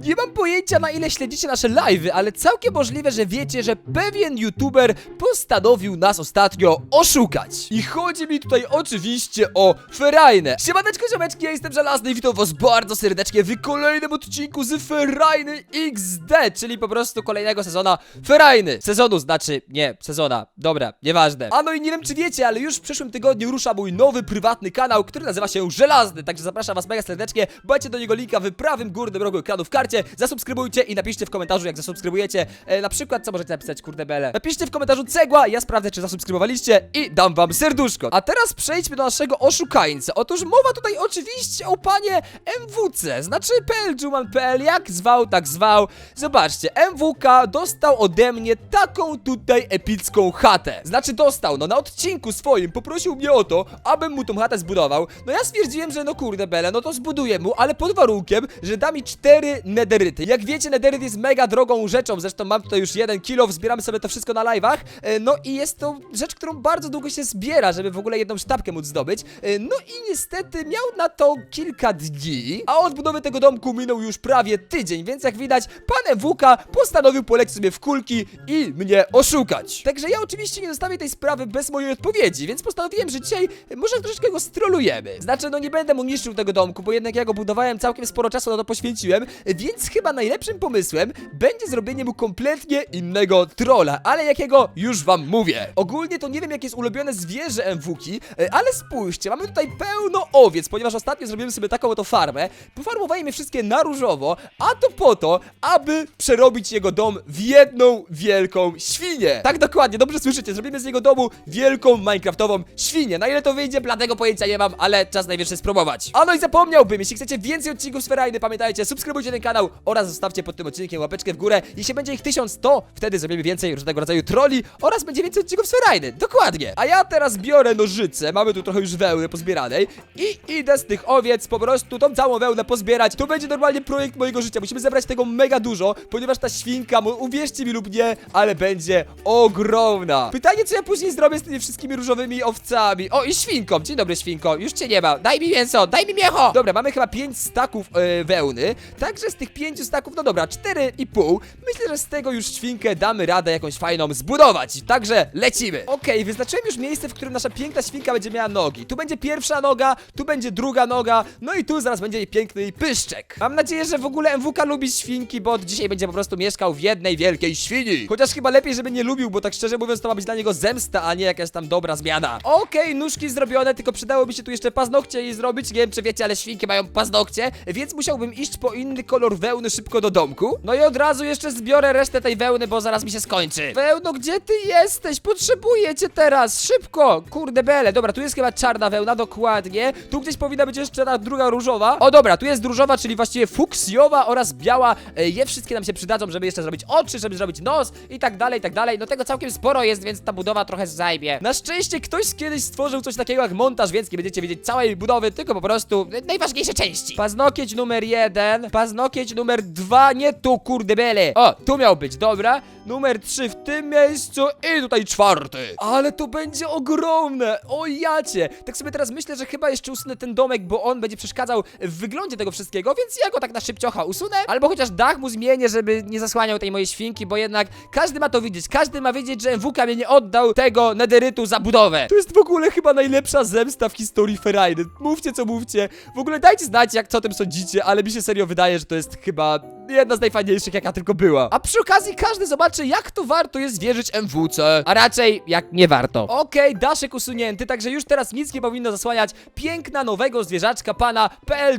Nie mam pojęcia na ile śledzicie nasze live'y, ale całkiem możliwe, że wiecie, że pewien youtuber postanowił nas ostatnio oszukać. I chodzi mi tutaj oczywiście o Ferajnę. Siemaneczko ziomeczki, ja jestem Żelazny i witam was bardzo serdecznie w kolejnym odcinku z Ferajny XD, czyli po prostu kolejnego sezona Ferajny. Sezonu znaczy, nie, sezona, dobra, nieważne. A no i nie wiem czy wiecie, ale już w przyszłym tygodniu rusza mój nowy prywatny kanał, który nazywa się Żelazny, także zapraszam was mega serdecznie, macie do niego linka w prawym górnym rogu ekranu w karcie, zasubskrybujcie i napiszcie w komentarzu jak zasubskrybujecie, e, na przykład co możecie napisać, kurde bele. Napiszcie w komentarzu cegła, ja sprawdzę czy zasubskrybowaliście i dam wam serduszko. A teraz przejdźmy do naszego oszukańca. Otóż mowa tutaj oczywiście o panie MWC, znaczy PL jak zwał, tak zwał. Zobaczcie, MWK dostał ode mnie taką tutaj epicką chatę. Znaczy dostał, no na odcinku swoim poprosił mnie o to, abym mu tą chatę zbudował. No ja stwierdziłem, że no kurde bele, no to zbuduję mu, ale pod warunkiem, że da mi cztery nederyty. Jak wiecie, nederyt jest mega drogą rzeczą, zresztą mam tutaj już jeden kilo, zbieramy sobie to wszystko na live'ach. E, No i jest to rzecz, którą bardzo długo się zbiera, żeby w ogóle jedną sztabkę móc zdobyć. E, No i niestety miał na to kilka dni, a od budowy tego domku minął już prawie tydzień, więc jak widać, pan EWK postanowił polecić sobie w kulki i mnie oszukać. Także ja oczywiście nie zostawię tej sprawy bez mojej odpowiedzi, więc postanowiłem, że dzisiaj może troszeczkę go strolujemy. Znaczy, no nie będę mu niszczył tego domku, bo jednak ja go budowałem, całkiem sporo czasu na to poświęciłem, więc chyba najlepszym pomysłem będzie zrobienie mu kompletnie innego trolla, ale jakiego już wam mówię. Ogólnie to nie wiem, jakie jest ulubione zwierzę MWki, e, ale spójrzcie, mamy tutaj pełno owiec, ponieważ ostatnio zrobiłem sobie taką oto farmę, pofarmowałem je wszystkie na różowo, a to po to, aby przerobić jego dom w jedną wielką świnię. Tak dokładnie, dobrze słyszycie, zrobimy z jego domu wielką minecraftową świnię. Na ile to wyjdzie, bladego pojęcia nie mam, ale czas najwyższy spróbować. A no i zapomniałbym, jeśli chcecie więcej odcinków z Ferajny, pamiętajcie, subskrybujcie ten kanał oraz zostawcie pod tym odcinkiem łapeczkę w górę. Jeśli będzie ich tysiąc, to wtedy zrobimy więcej różnego rodzaju troli oraz będzie więcej odcinków z. Dokładnie. A ja teraz biorę nożyce, mamy tu trochę już wełny pozbieranej i idę z tych owiec po prostu tą całą wełnę pozbierać. To będzie normalnie projekt mojego życia. Musimy zebrać tego mega dużo, ponieważ ta świnka, uwierzcie mi lub nie, ale będzie ogromna. Pytanie, co ja później zrobię z tymi wszystkimi różowymi owcami. O, i świnką. Dzień dobry, świnko. Już cię nie ma. Daj mi mięso, daj mi miecho. Dobra, mamy chyba 5 staków e, wełny. Także z tych 5 staków, no dobra, 4,5. Myślę, że z tego już świnkę damy radę jakąś fajną zbudować. Także lecimy. Okej, wyznaczyłem już miejsce, w którym nasza piękna świnka będzie miała nogi. Tu będzie pierwsza noga, tu będzie druga noga, no i tu zaraz będzie jej piękny pyszczek. Mam nadzieję, że w ogóle MWK lubi świnki, bo od dzisiaj będzie po prostu mieszkał w jednej wielkiej świni. Chociaż chyba lepiej, żeby nie lubił, bo tak szczerze mówiąc, to ma być dla niego zemsta, a nie jakaś tam dobra zmiana. Okej, nóżki zrobione, tylko przydałoby się tu jeszcze paznokcie jej zrobić. Nie wiem, czy wiecie, ale świnki mają paznokcie, więc musiałbym iść po inny kolor wełny szybko do domku. No i od razu jeszcze zbiorę resztę tej wełny, bo zaraz mi się skończy. Wełno, gdzie ty jesteś? Potrzebuję cię teraz, szybko! Kurde bele, dobra, tu jest chyba czarna wełna, dokładnie. Tu gdzieś powinna być jeszcze ta druga różowa. O dobra, tu jest różowa, czyli właściwie fuksjowa oraz biała. E, Je wszystkie nam się przydadzą, żeby jeszcze zrobić oczy, żeby zrobić nos i tak dalej, i tak dalej. No tego całkiem sporo jest, więc ta budowa trochę zajmie. Na szczęście ktoś kiedyś stworzył coś takiego jak montaż, więc nie będziecie wiedzieć całej budowy, tylko po prostu najważniejsze części. Paznokieć numer jeden, paznokieć numer dwa, nie tu, kurde bele. O, tu miał być, dobra. Numer trzy w tym miejscu i tutaj czwarty. Ale to będzie ogromne, o jacie. Tak sobie teraz myślę, że chyba jeszcze usunę ten domek, bo on będzie przeszkadzał w wyglądzie tego wszystkiego, więc ja go tak na szybciocha usunę. Albo chociaż dach mu zmienię, żeby nie zasłaniał tej mojej świnki, bo jednak każdy ma to widzieć. Każdy ma wiedzieć, że MWK mnie nie oddał tego nederytu za budowę. To jest w ogóle chyba najlepsza zemsta w historii Ferajny. Mówcie co mówcie. W ogóle dajcie znać, jak co o tym sądzicie, ale mi się serio wydaje, że to jest chyba jedna z najfajniejszych, jaka tylko była. A przy okazji każdy zobaczy, jak to warto jest wierzyć MWC. A raczej, jak nie warto. Okej, daszek usunięty, także już teraz nic nie powinno zasłaniać piękna nowego zwierzaczka pana PL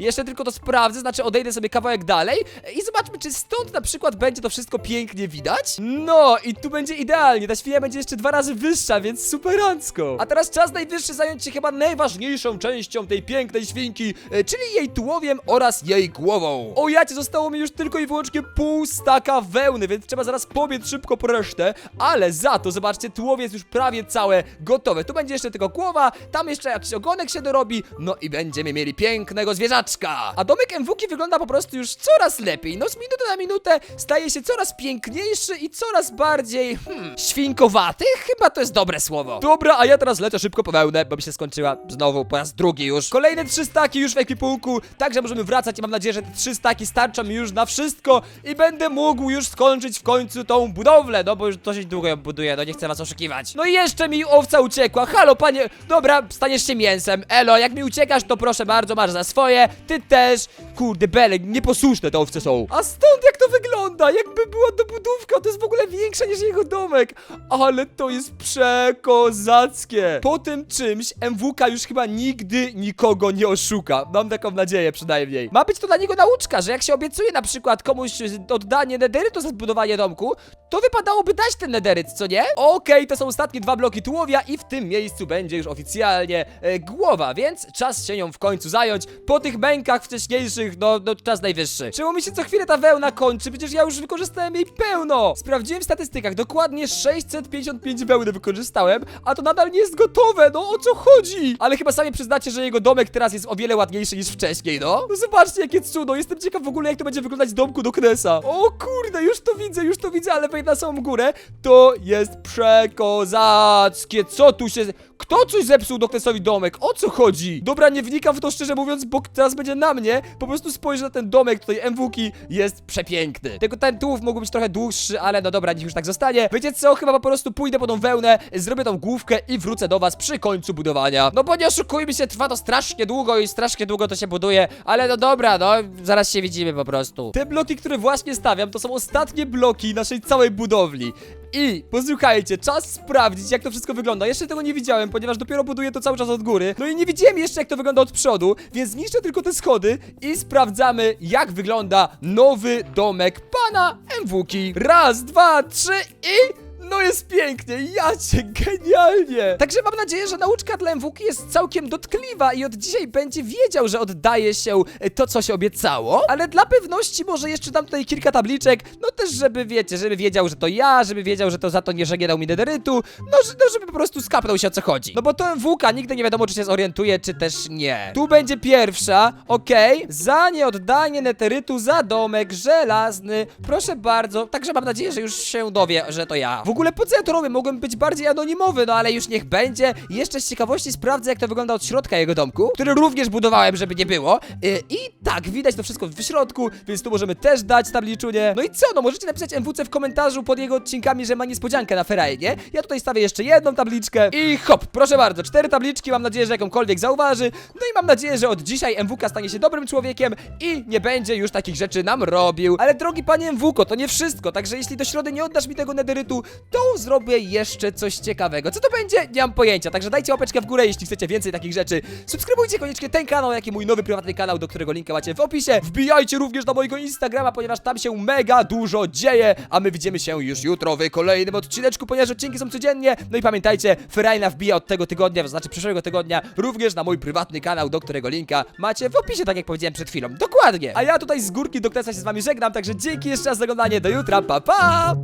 Jeszcze tylko to sprawdzę, znaczy odejdę sobie kawałek dalej i zobaczmy, czy stąd na przykład będzie to wszystko pięknie widać. No, i tu będzie idealnie. Ta świnia będzie jeszcze dwa razy wyższa, więc superancko. A teraz czas najwyższy zająć się chyba najważniejszą częścią tej pięknej świnki, e, czyli jej tułowiem oraz jej głową. O jacie, zostało mi już tylko i wyłącznie pół staka wełny, więc trzeba zaraz pobiec szybko po resztę, ale za to, zobaczcie, tułowie jest już prawie całe gotowe. Tu będzie jeszcze tylko głowa, tam jeszcze jakiś ogonek się dorobi, no i będziemy mieli pięknego zwierzaczka. A domek MWki wygląda po prostu już coraz lepiej, no z minuty na minutę staje się coraz piękniejszy i coraz bardziej, hmm, świnkowaty? Chyba to jest dobre słowo. Dobra, a ja teraz lecę szybko po wełnę, bo mi się skończyła znowu po raz drugi już. Kolejne trzy staki już w ekwipunku, także możemy wracać i mam nadzieję, że te trzy staki starcza mi już na wszystko i będę mógł już skończyć w końcu tą budowlę, no bo już dosyć długo ją buduję, no nie chcę was oszukiwać. No i jeszcze mi owca uciekła, halo panie, dobra, staniesz się mięsem, elo, jak mi uciekasz, to proszę bardzo, masz za swoje, ty też, kurde, belek, nieposłuszne te owce są. A stąd jak to wygląda, jakby była dobudówka, to jest w ogóle większa niż jego domek, ale to jest przekozackie. Po tym czymś MWK już chyba nigdy nikogo nie oszuka, mam taką nadzieję przynajmniej. Ma być to dla niego nauczka, że jak się obiecuje na przykład komuś y, oddanie nederytu za zbudowanie domku, to wypadałoby dać ten nederyt, co nie? Okej, to są ostatnie dwa bloki tułowia i w tym miejscu będzie już oficjalnie e, głowa, więc czas się nią w końcu zająć. Po tych mękach wcześniejszych, no, no czas najwyższy. Czemu mi się co chwilę ta wełna kończy? Przecież ja już wykorzystałem jej pełno. Sprawdziłem w statystykach, dokładnie 655 wełny wykorzystałem, a to nadal nie jest gotowe, no o co chodzi? Ale chyba sami przyznacie, że jego domek teraz jest o wiele ładniejszy niż wcześniej, no. No zobaczcie jakie cudo, jestem ciekaw w ogóle jak to będzie wyglądać w domku do Knesa. O kurde, już to widzę, już to widzę, ale wejdę na samą górę. To jest przekozackie, co tu się... Kto coś zepsuł do Knesowi domek? O co chodzi? Dobra, nie wnikam w to szczerze mówiąc, bo teraz będzie na mnie. Po prostu spojrzę na ten domek, tutaj MWki jest przepiękny. Tylko ten tułów mógł być trochę dłuższy, ale no dobra, niech już tak zostanie. Wiecie co, chyba po prostu pójdę po tą wełnę, zrobię tą główkę i wrócę do was przy końcu budowania. No bo nie oszukujmy się, trwa to strasznie długo i strasznie długo to się buduje, ale no dobra, no zaraz się widzimy po prostu. Te bloki, które właśnie stawiam, to są ostatnie bloki naszej całej budowli. I posłuchajcie, czas sprawdzić jak to wszystko wygląda. Jeszcze tego nie widziałem, ponieważ dopiero buduję to cały czas od góry. No i nie widziałem jeszcze jak to wygląda od przodu, więc zniszczę tylko te schody i sprawdzamy jak wygląda nowy domek pana MWki. Raz, dwa, trzy i... No jest pięknie, ja cię genialnie! Także mam nadzieję, że nauczka dla MWK jest całkiem dotkliwa i od dzisiaj będzie wiedział, że oddaje się e, to, co się obiecało. Ale dla pewności może jeszcze dam tutaj kilka tabliczek, no też żeby, wiecie, żeby wiedział, że to ja, żeby wiedział, że to za to nie, że nie dał mi nederytu, no, że- no żeby po prostu skapnął się o co chodzi. No bo to MWK nigdy nie wiadomo, czy się zorientuje, czy też nie. Tu będzie pierwsza, okej, za nieoddanie neterytu za domek żelazny, proszę bardzo, także mam nadzieję, że już się dowie, że to ja. W ogóle po co ja to robię? Mogłem być bardziej anonimowy, no ale już niech będzie. Jeszcze z ciekawości sprawdzę, jak to wygląda od środka jego domku, który również budowałem, żeby nie było. Yy, I tak, widać to wszystko w środku, więc tu możemy też dać tabliczunie. No i co? No możecie napisać MWC w komentarzu pod jego odcinkami, że ma niespodziankę na ferajnie. Ja tutaj stawię jeszcze jedną tabliczkę i hop, proszę bardzo, cztery tabliczki, mam nadzieję, że jakąkolwiek zauważy. No i mam nadzieję, że od dzisiaj MWK stanie się dobrym człowiekiem i nie będzie już takich rzeczy nam robił. Ale drogi panie MWK, to nie wszystko, także jeśli do środy nie oddasz mi tego nederytu, to zrobię jeszcze coś ciekawego. Co to będzie? Nie mam pojęcia, także dajcie łapeczkę w górę, jeśli chcecie więcej takich rzeczy. Subskrybujcie koniecznie ten kanał, jak i mój nowy prywatny kanał, do którego linka macie w opisie. Wbijajcie również na mojego Instagrama, ponieważ tam się mega dużo dzieje, a my widzimy się już jutro w kolejnym odcineczku, ponieważ odcinki są codziennie. No i pamiętajcie, Ferajna wbija od tego tygodnia, to znaczy przyszłego tygodnia, również na mój prywatny kanał, do którego linka macie w opisie, tak jak powiedziałem przed chwilą. Dokładnie! A ja tutaj z górki do Knesa się z wami żegnam, także dzięki jeszcze raz za oglądanie, do jutra, pa pa!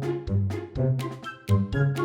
Thank you.